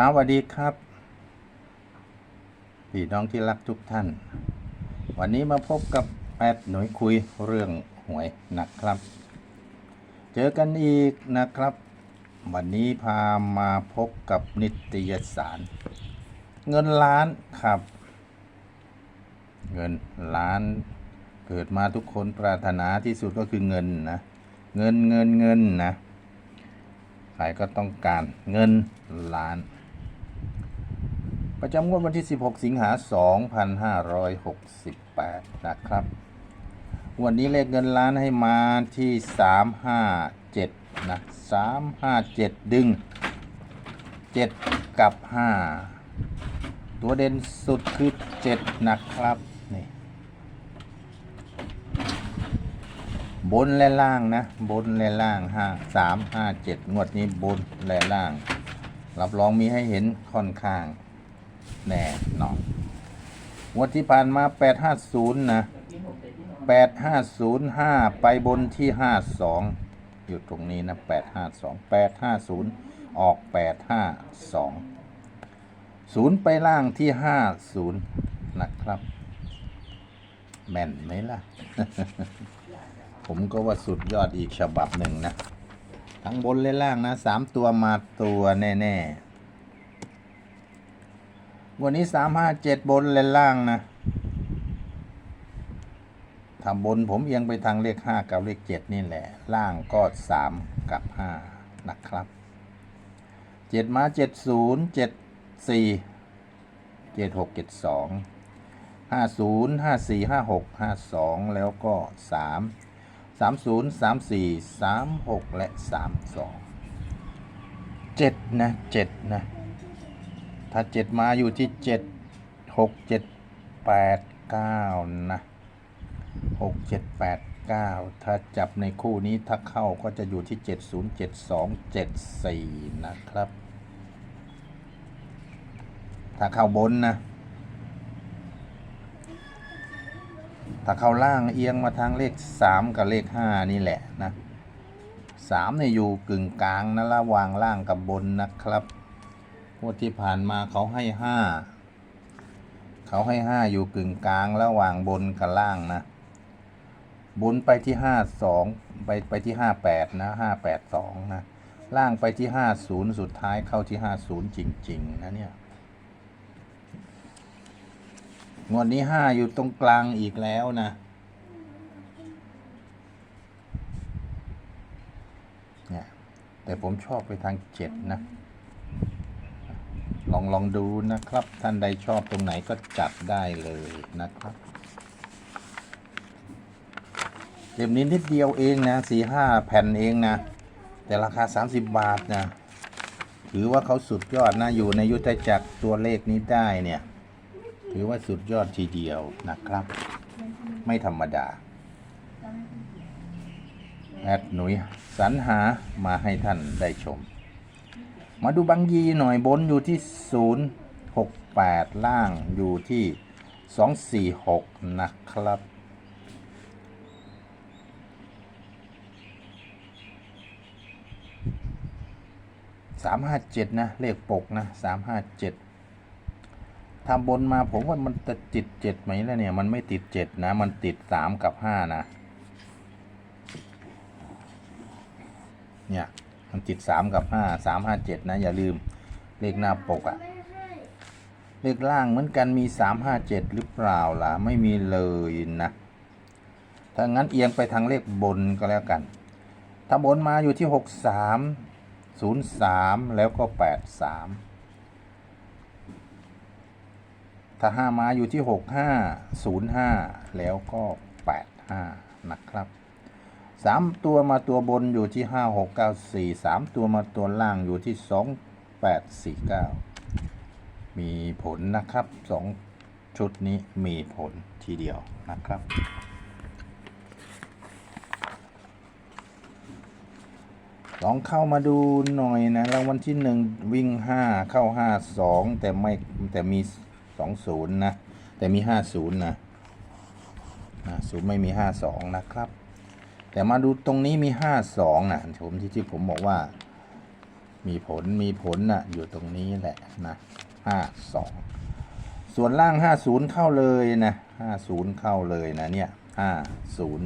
ครับสวัสดีครับ พี่น้องที่รักทุกท่าน วันนี้มาพบกับแอดหน่วยคุยเรื่องหวยนะครับ เจอกันอีกนะครับ วันนี้พามาพบกับนิตยสาร เงินล้านครับ เงินล้านเกิดมาทุกคนปรารถนาที่สุดก็คือเงินนะ เงินเงินเงินนะใครก็ต้องการเงินล้าน ประจำงวดวันที่ 16 สิงหา 2568 นะครับ วันนี้เลขเงินล้านให้มาที่ 357 นะ 357 ดึง 7 กับ 5 ตัวเด่นสุดคือ 7 นะครับ นี่ บนและล่างนะ บนและล่างห้าสามห้าเจ็ดงวดนี้บนและล่าง รับรองมีให้เห็นค่อนข้าง แน่นอนงวดที่ผ่านมาแปดห้าศูนย์นะแปดห้าศูนย์ห้าไปบนที่ห้าสองอยู่ตรงนี้นะแปดห้าสองแปดห้าศูนย์ออกแปดห้าสองศูนย์ไปล่างที่ห้าศูนย์นะครับ แม่นไหมล่ะ ผมก็ว่าสุดยอดอีกฉบับหนึ่งนะ ทั้งบนและล่างนะสามตัวมาตัวแน่ ๆ วันนี้สามห้าเจ็ดบนและล่างนะถ้าบนผมเอียงไปทางเลขห้ากับเลขเจ็ดนี่แหละ ล่างก็สามกับห้านะครับเจ็ดมาเจ็ดศูนย์เจ็ดสี่เจ็ดหกเจ็ดสองห้าศูนย์ห้าสี่ห้าหกห้าสองแล้วก็สามสามศูนย์สามสี่สามหกและสามสองเจ็ดนะเจ็ดนะ ถ้าเจ็ดมาอยู่ที่เจ็ดหกเจ็ดแปดเก้านะหกเจ็ดแปดเก้าถ้าจับในคู่นี้ถ้าเข้าก็จะอยู่ที่เจ็ดศูนย์เจ็ดสองเจ็ดสี่นะครับ ถ้าเข้าบนนะ ถ้าเข้าล่างเอียงมาทางเลขสามกับเลขห้านี่แหละนะสามเนี่ยอยู่กึ่งกลางนะระหว่างล่างกับบนนะครับ งวดที่ผ่านมาเขาให้ห้าเขาให้ห้าอยู่กึ่งกลางระหว่างบนกับล่างนะบนไปที่ห้าสองไปไปที่ห้าแปดนะห้าแปดสองนะล่างไปที่ห้าศูนย์สุดท้ายเข้าที่ห้าศูนย์จริง ๆ นะเนี่ยงวดนี้ห้าอยู่ตรงกลางอีกแล้วนะเนี่ยแต่ผมชอบไปทางเจ็ดนะ ลองลองดูนะครับ ท่านใดชอบตรงไหนก็จัดได้เลยนะครับเล่มนี้นิดเดียวเองนะสี่ห้าแผ่นเองนะ แต่ราคา 30 บาทนะ ถือว่าเขาสุดยอดนะ อยู่ในยุทธจักรตัวเลขนี้ได้เนี่ย ถือว่าสุดยอดทีเดียวนะครับ ไม่ธรรมดา แอดหนุยสรรหามาให้ท่านได้ชม มาดูบางยีหน่อยบนอยู่ที่ 068 ล่างอยู่ที่ 246 นะครับ สามห้าเจ็ดนะ เลขปกนะสามห้าเจ็ดทำบนมาผมว่ามันจะติดเจ็ดไหมล้วเนี่ย มันไม่ติดเจ็ดนะ มันติดสามกับห้านะ เนี่ย มันติดสามกับห้าสามห้าเจ็ดนะ อย่าลืมเลขหน้าปกอะเลขล่างเหมือนกันมีสามห้าเจ็ดหรือเปล่าล่ะ ไม่มีเลยนะถ้างั้นเอียงไปทางเลขบนก็แล้วกัน ถ้าบนมาอยู่ที่หกสามศูนย์สามแล้วก็แปดสามถ้าห้ามาอยู่ที่หกห้าศูนย์ห้าแล้วก็แปดห้านะครับ สามตัวมาตัวบนอยู่ที่ห้าหกเก้าสี่สามตัวมาตัวล่างอยู่ที่สองแปดสี่เก้ามีผลนะครับสองชุดนี้มีผลทีเดียวนะครับลองเข้ามาดูหน่อยนะรางวัลที่หนึ่งวิ่งห้าเข้าห้าสองแต่ไม่แต่มีสองศูนย์นะ แต่มีห้าศูนย์นะศูนย์ไม่มีห้าสองนะครับ แต่มาดูตรงนี้มีห้าสองนะผมที่ที่ผมบอกว่า มีผลมีผลน่ะ อยู่ตรงนี้แหละนะห้าสองส่วนล่างห้าศูนย์เข้าเลยนะห้าศูนย์เข้าเลยนะเนี่ยห้าศูนย์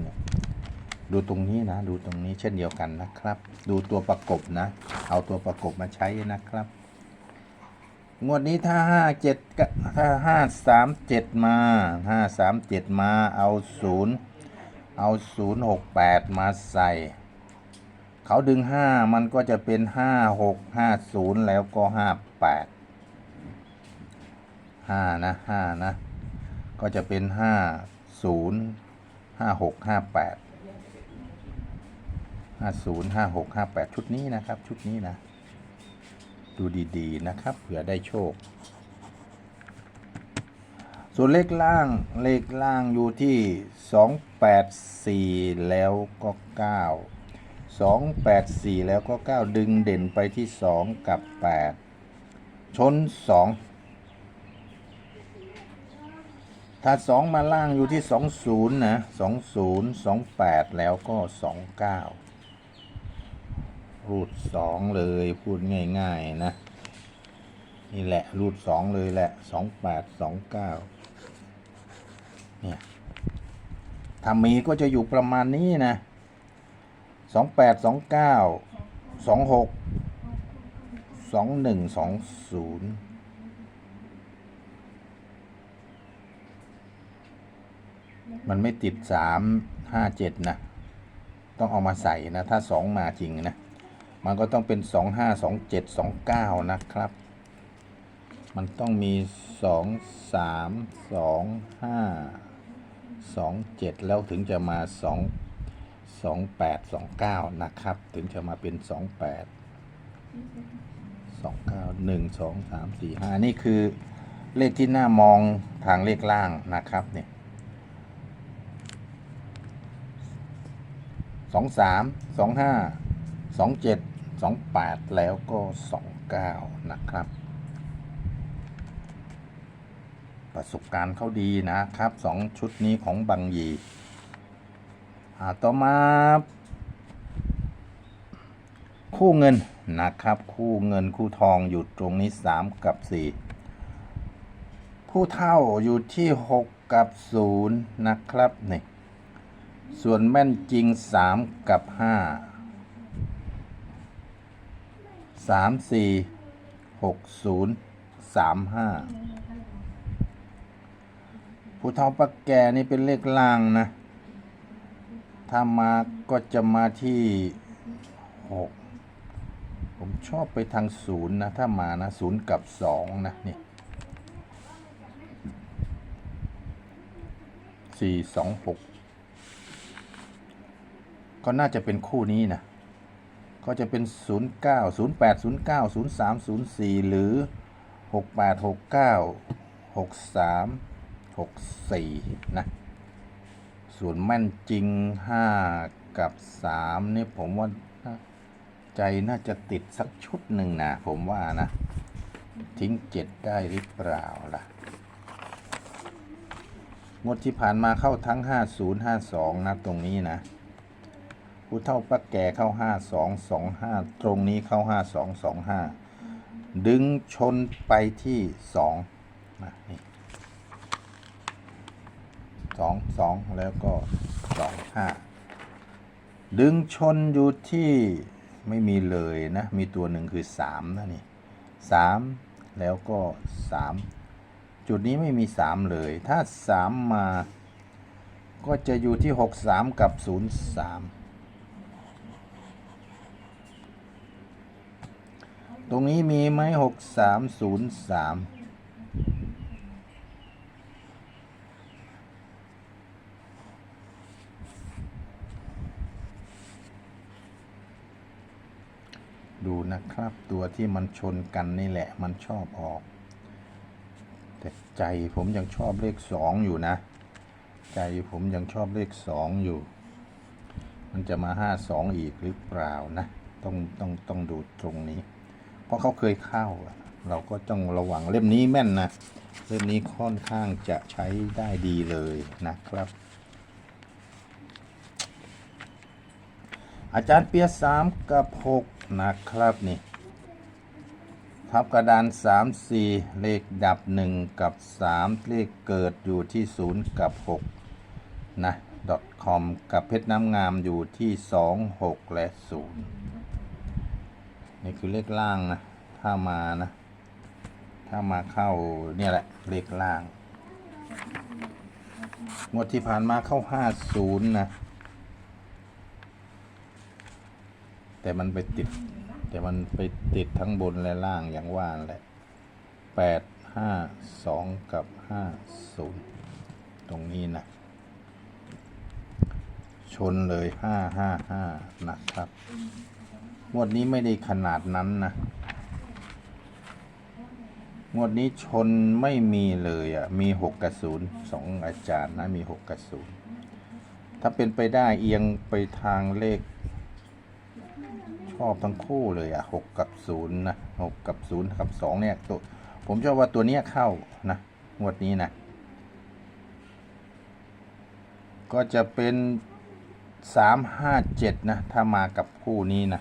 ดูตรงนี้นะ ดูตรงนี้เช่นเดียวกันนะครับ ดูตัวประกบนะ เอาตัวประกบมาใช้นะครับ งวดนี้ถ้าห้าเจ็ดถ้าห้าสามเจ็ดมาห้าสามเจ็ดมาเอาศูนย์ เอาศูนย์หกแปดมาใส่ เขาดึงห้ามันก็จะเป็นห้าหกห้าศูนย์แล้วก็ห้าแปดห้านะห้านะ ก็จะเป็นห้าศูนย์ห้าหกห้าแปดห้าศูนย์ห้าหกห้าแปดชุดนี้นะครับ ชุดนี้นะ ดูดี ๆ นะครับ เผื่อได้โชค ส่วนเลขล่างเลขล่างอยู่ที่ 284 แล้วก็ 9 284 แล้วก็ 9 ดึงเด่นไปที่ 2 กับ 8 ชน 2 ถ้า 2 มาล่างอยู่ที่ 20 นะ 20 28 แล้วก็ 29 รูดสองเลยพูดง่าย ๆ นะ นี่แหละ รูดสองเลยแหละสองแปดสอง เนี่ยถ้ามีก็จะอยู่ประมาณนี้นะสองแปดสองเก้าสองหกสองหนึ่งสองศูนย์มันไม่ติดสามห้าเจ็ดนะ ต้องเอามาใส่นะ ถ้าสองมาจริงนะ มันก็ต้องเป็นสองห้าสองเจ็ดสองเก้านะครับ มันต้องมีสองสามสองห้า สองเจ็ดแล้วถึงจะมาสองสองแปดสองเก้านะครับ ถึงจะมาเป็นสองแปดสองเก้าหนึ่งสองสามสี่ห้านี่คือเลขที่หน่ามองทางเลขล่างนะครับเนี่ยสองสามสองห้าสองเจ็ดสองแปดแล้วก็สองเก้านะครับ ประสบการณ์เขาดีนะครับสองชุดนี้ของบางยีต่อมาคู่เงินนะครับ คู่เงินคู่ทองอยู่ตรงนี้ 3 กับ 4 คู่เท่าอยู่ที่ 6 กับ 0 นะครับนี่ส่วนแม่นจริง 3 กับ 5 3 4 6 0 3 5 ผู้เฒ่าปักแก่นี่เป็นเลขล่างนะ ถ้ามาก็จะมาที่หกผมชอบไปทางศูนย์นะ ถ้ามานะศูนย์กับสองนะนี่สี่สองหกก็น่าจะเป็นคู่นี้นะ ก็จะเป็น 0 9 0 8 0 9 0 3 0 4 หรือ 6 8 6 64 นะ ส่วนแม่นจริง 5 กับ 3 นี่ผมว่าใจน่าจะติดสักชุดหนึ่งนะ ผมว่านะ ทิ้ง 7 ได้หรือเปล่าล่ะงดที่ผ่านมาเข้าทั้ง 50 52 นะ ตรงนี้นะผู้เท่าปักแก่เข้าห้าสองสองห้าตรงนี้เข้าห้าสองสองห้าดึงชนไปที่สองนะนี่ สองสองแล้วก็สองห้าดึงชนอยู่ที่ไม่มีเลยนะ มีตัวหนึ่งคือสามนะนี่สามแล้วก็สามจุดนี้ไม่มีสามเลย ถ้าสามมาก็จะอยู่ที่หกสามกับศูนย์สามตรงนี้มีไหมหกสามศูนย์สามดู นะครับ ตัวที่มันชนกันนี่แหละมันชอบออก แต่ใจผมยังชอบเลขสองอยู่นะ ใจผมยังชอบเลขสองอยู่ มันจะมาห้าสองอีกหรือเปล่านะ ต้องต้องต้องดูตรงนี้ เพราะเขาเคยเข้า เราก็ต้องระวังเล่มนี้แม่นนะ เล่มนี้ค่อนข้างจะใช้ได้ดีเลยนะครับอาจารย์เปียสามกับหก นะครับนี่พับกระดานสามสี่เลขดับหนึ่งกับสามเลขเกิดอยู่ที่ศูนย์กับหกนะ .com กับเพชรน้ำงามอยู่ที่สองหกและศูนย์นี่คือเลขล่างนะ ถ้ามานะ ถ้ามาเข้าเนี่ยแหละ เลขล่าง งวดที่ผ่านมาเข้าห้าศูนย์นะ แต่มันไปติด แต่มันไปติดทั้งบนและล่างอย่างว่านแหละแปดห้าสองกับห้าศูนย์ตรงนี้นะชนเลยห้าห้าห้านะครับงวดนี้ไม่ได้ขนาดนั้นนะงวดนี้ชนไม่มีเลยอะ มีหกกระศูนย์สองอาจารย์นะ มีหกกระศูนย์ถ้าเป็นไปได้เอียงไปทางเลข อบทั้งคู่เลยอะหกกับศูนย์นะหกกับศูนย์กับสองเนี่ยตัวผมชอบว่าตัวเนี้ยเข้านะงวดนี้นะ ก็จะเป็นสามห้าเจ็ดนะ ถ้ามากับคู่นี้นะ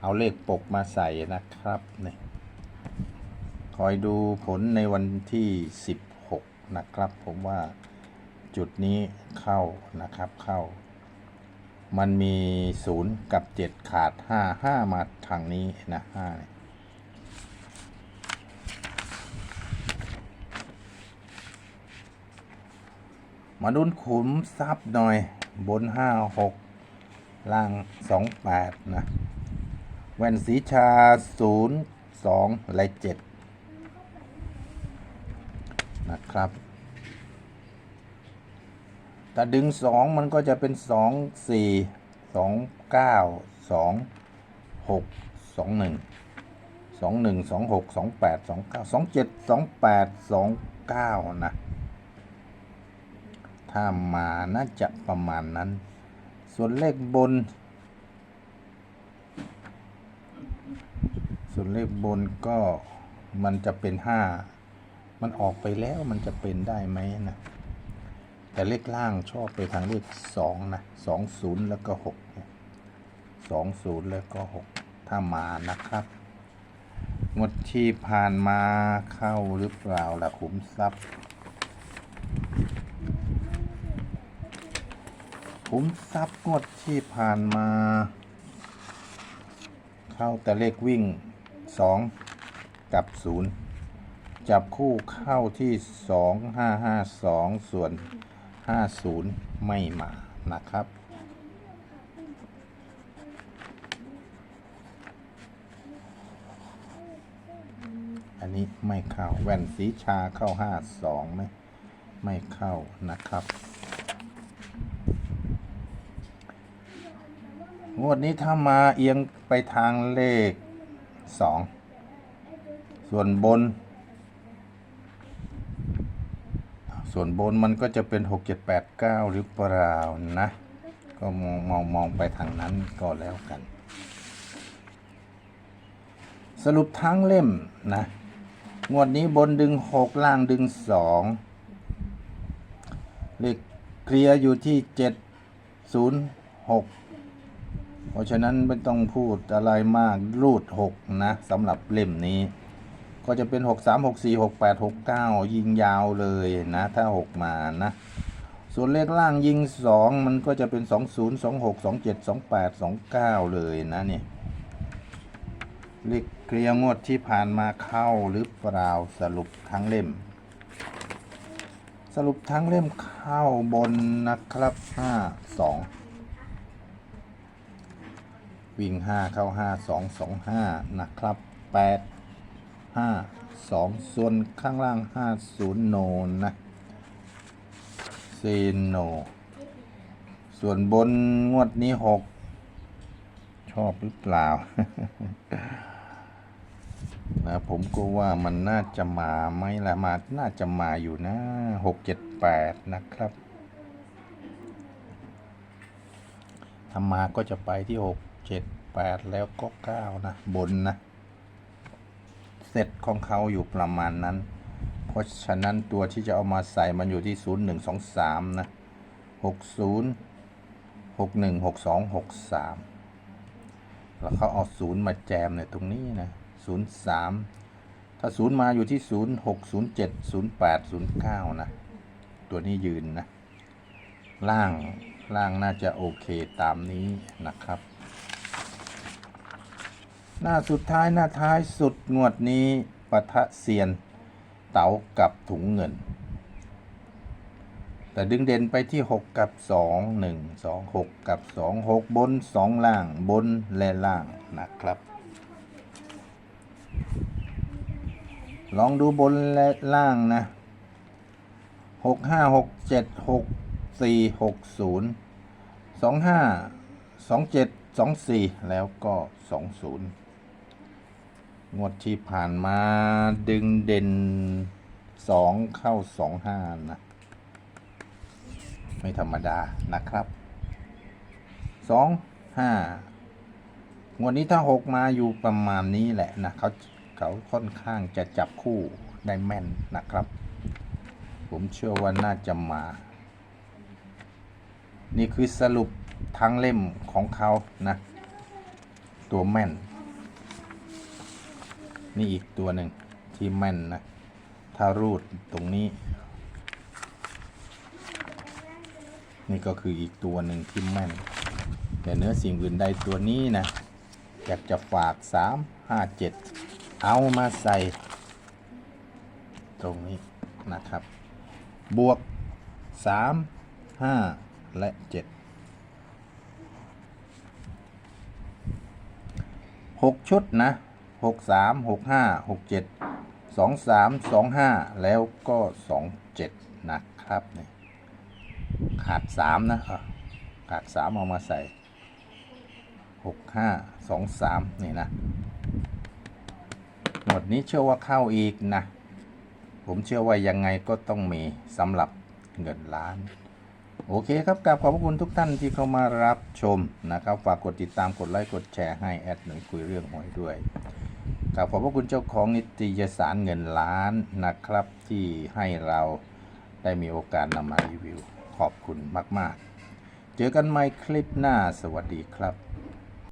เอาเลขปกมาใส่นะครับนี่คอยดูผลในวันที่16นะครับ ผมว่าจุดนี้เข้านะครับเข้า มันมี0กับ7ขาด5 5มาทางนี้นะ5เนี่ยมาดุนขุมทรัพย์หน่อย บน5 6ล่าง28นะแว่นสีชา0 2และ7นะครับ ถ้าดึง2มันก็จะเป็น2 4 2 9 2 6 2 1 2 1 2 6 2 8 2 9 2 7 2 8 2 9นะถ้ามาน่าจะประมาณนั้น ส่วนเลขบน ส่วนเลขบนก็มันจะเป็นห้ามันออกไปแล้วมันจะเป็นได้ไหมนะ แต่เลขล่างชอบไปทางเลขสองนะสองศูนย์แล้วก็หกสองศูนย์แล้วก็หกถ้ามานะครับงวดที่ผ่านมาเข้าหรือเปล่าล่ะขุมทรัพย์ขุมทรัพย์งวดที่ผ่านมา เข้าแต่เลขวิ่งสองกับศูนย์จับคู่เข้าที่สองห้าห้าสองส่วน ห้าศูนย์ไม่มานะครับ อันนี้ไม่เข้า แว่นสีชาเข้าห้าสองไหมไม่เข้านะครับ งวดนี้ถ้ามาเอียงไปทางเลขสองส่วนบน ส่วนบนมันก็จะเป็นหกเจ็ดแปดเก้าหรือเปล่านะ ก็มองมองมองไปทางนั้นก็แล้วกัน สรุปทั้งเล่มนะ งวดนี้บนดึงหกล่างดึงสองเลขเคลียร์อยู่ที่เจ็ดศูนย์หกเพราะฉะนั้นไม่ต้องพูดอะไรมากรูด 6 นะสำหรับเล่มนี้ ก็จะเป็น6 3 6 4 6 8 6 9ยิงยาวเลยนะ ถ้า6มานะ ส่วนเลขล่างยิง2มันก็จะเป็น2 0 2 6 2 7 2 8 2 9เลยนะเนี่ยเลขเคลียร์งวดที่ผ่านมาเข้าหรือเปล่าสรุปทั้งเล่ม สรุปทั้งเล่มเข้าบนนะครับ5 2วิ่ง 5 เข้า 5 2 2 5 นะครับ 8 5 2 ส่วนข้างล่าง 50 โนนะเซโน ส่วนบนงวดนี้ 6 ชอบหรือเปล่า นะผมก็ว่ามันน่าจะมาไหมละมา น่าจะมาอยู่นะ 6 7 8 นะครับถ้ามาก็จะไปที่หกเจ็ดแปดแล้วก็เก้านะ บนนะ เสร็จของเขาอยู่ประมาณนั้น เพราะฉะนั้นตัวที่จะเอามาใส่มันอยู่ที่ศูนย์หนึ่งสองสามนะหกศูนย์หกหนึ่งหกสองหกสามแล้วเขาเอาศูนย์มาแจมเนี่ยตรงนี้นะศูนย์สามถ้าศูนย์มาอยู่ที่ศูนย์หกศูนย์เจ็ดศูนย์แปดศูนย์เก้านะ ตัวนี้ยืนนะ ล่างล่างน่าจะโอเคตามนี้นะครับ หน้าสุดท้ายหน้าท้ายสุดงวดนี้ปะทะเซียน เต๋ากับถุงเงิน แต่ดึงเด่นไปที่ 6 กับ 2 1 2 6 กับ 2 6 บน 2 ล่างบนและล่างนะครับ ลองดูบนและล่างนะ 6 5 6 7 6 4 6 0 2 5 2 7 2 4 แล้วก็ 20 งวดที่ผ่านมาดึงเด่น2เข้า2 5นะ ไม่ธรรมดานะครับสองห้างวดนี้ถ้าหกมาอยู่ประมาณนี้แหละนะเขาเขาค่อนข้างจะจับคู่ได้แม่นนะครับ ผมเชื่อว่าน่าจะมา นี่คือสรุปทั้งเล่มของเขานะ ตัวแม่น นี่อีกตัวหนึ่งที่แม่นนะ ถ้ารูดตรงนี้ นี่ก็คืออีกตัวหนึ่งที่แม่น แต่เนื้อสิ่งอื่นใดตัวนี้นะ อยากจะฝาก 3 5 7 เอามาใส่ ตรงนี้นะครับ บวก 3 5 และ 7 6 ชุดนะ 6 3 6 5 6 7 2 3 2 5 แล้วก็ 2 7 นะครับเนี่ยขาดสามนะขาดสามเอามาใส่หกห้าสองสามนี่นะหมดนี้เชื่อว่าเข้าอีกนะ ผมเชื่อว่ายังไงก็ต้องมีสำหรับเงินล้าน โอเคครับกราบขอบพระคุณทุกท่านที่เข้ามารับชมนะครับ ฝากกดติดตามกดไลค์กดแชร์ให้แอดหน่อยคุยเรื่องหวยด้วย กราบขอบพระคุณเจ้าของนิตยสารเงินล้านนะครับ ที่ให้เราได้มีโอกาสนำมารีวิว ขอบคุณมาก ๆ เจอกันใหม่คลิปหน้าสวัสดีครับ